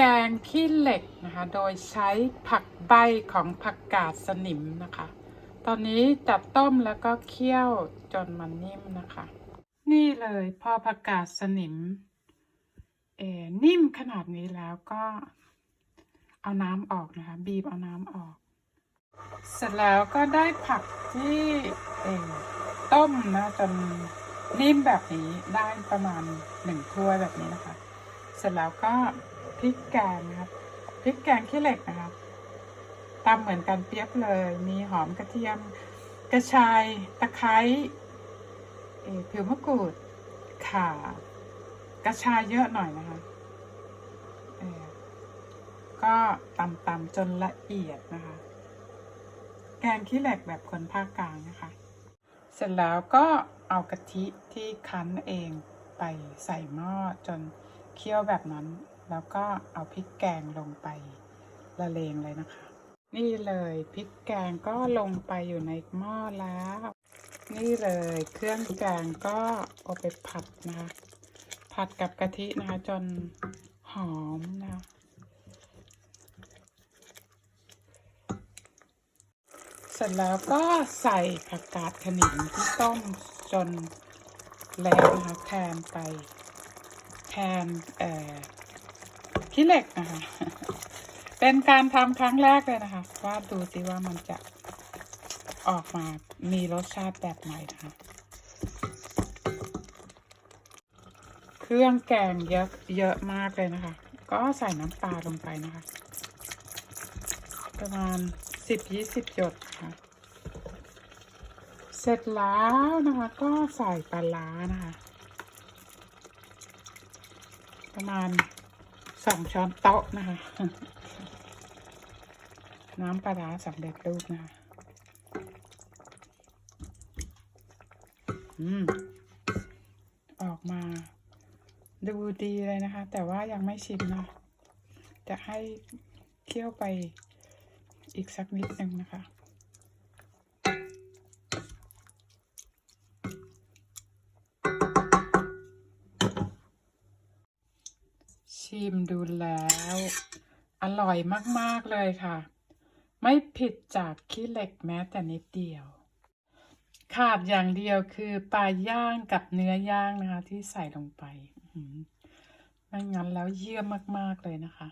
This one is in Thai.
แกงขี้เหล็กนะคะ โดยใช้ผักใบของผักกาดสนิมนะคะ ตอนนี้จับต้มแล้วก็เคี่ยวจนมันนิ่มนะคะ นี่เลยพอผักกาดสนิมเออนิ่มขนาดนี้แล้วก็เอาน้ำออกนะคะ บีบเอาน้ำออก เสร็จแล้วก็ได้ผักที่เออต้มนะจนนิ่มแบบนี้ได้ประมาณหนึ่งถ้วยแบบนี้นะคะ เสร็จแล้วก็ พริกแกงนะครับพริกแกงขี้เหล็กนะครับตามเหมือนกันเปียบเลย มีหอมกระเทียมกระชายตะไคร้เอ่อผิวมะกรูดข่ากระชายเยอะหน่อยนะคะก็ตำๆจนละเอียดนะคะ แกงขี้เหล็กแบบคนภาคกลางนะคะ เสร็จแล้วก็เอากะทิที่คั้นเองไปใส่หม้อจนเคี่ยวแบบนั้น แล้วก็เอาพริกแกงลงไปละเลงเลยนะคะ นี่เลยพริกแกงก็ลงไปอยู่ในหม้อแล้ว นี่เลยเครื่องแกงก็เอาไปผัดนะคะ ผัดกับกะทินะคะ จนหอมนะเสร็จแล้วก็ใส่ผักกาดขนิงที่ต้มจนแล้วนะคะแทนไปแทนเอ่อ ขี้เหล็กนะคะเป็นการทำครั้งแรกเลยนะคะว่าดูสิว่ามันจะออกมามีรสชาติแบบไหนนะคะ เครื่องแกงเยอะเยอะมากเลยนะคะ ก็ใส่น้ำปลาลงไปนะคะ ประมาณสิบยี่สิบหยดค่ะ เสร็จแล้วนะคะก็ใส่ปลาร้านะคะ ประมาณ สองช้อนโต๊ะนะคะ น้ำปลาร้าสำเร็จรูปนะคะอืม ออกมา ดูดีเลยนะคะ แต่ว่ายังไม่ชิมนะ จะให้เคี่ยวไปอีกสักนิดหนึ่งนะคะ ชิมดูแล้ว อร่อยมาก ๆ เลยค่ะ ไม่ผิดจากขี้เหล็กแม้แต่นิดเดียว ขาดอย่างเดียวคือปลาย่างกับเนื้อย่างนะคะ ที่ใส่ลงไปอื้อหือไม่งั้นแล้วเยี่ยมมาก ๆ เลยนะคะ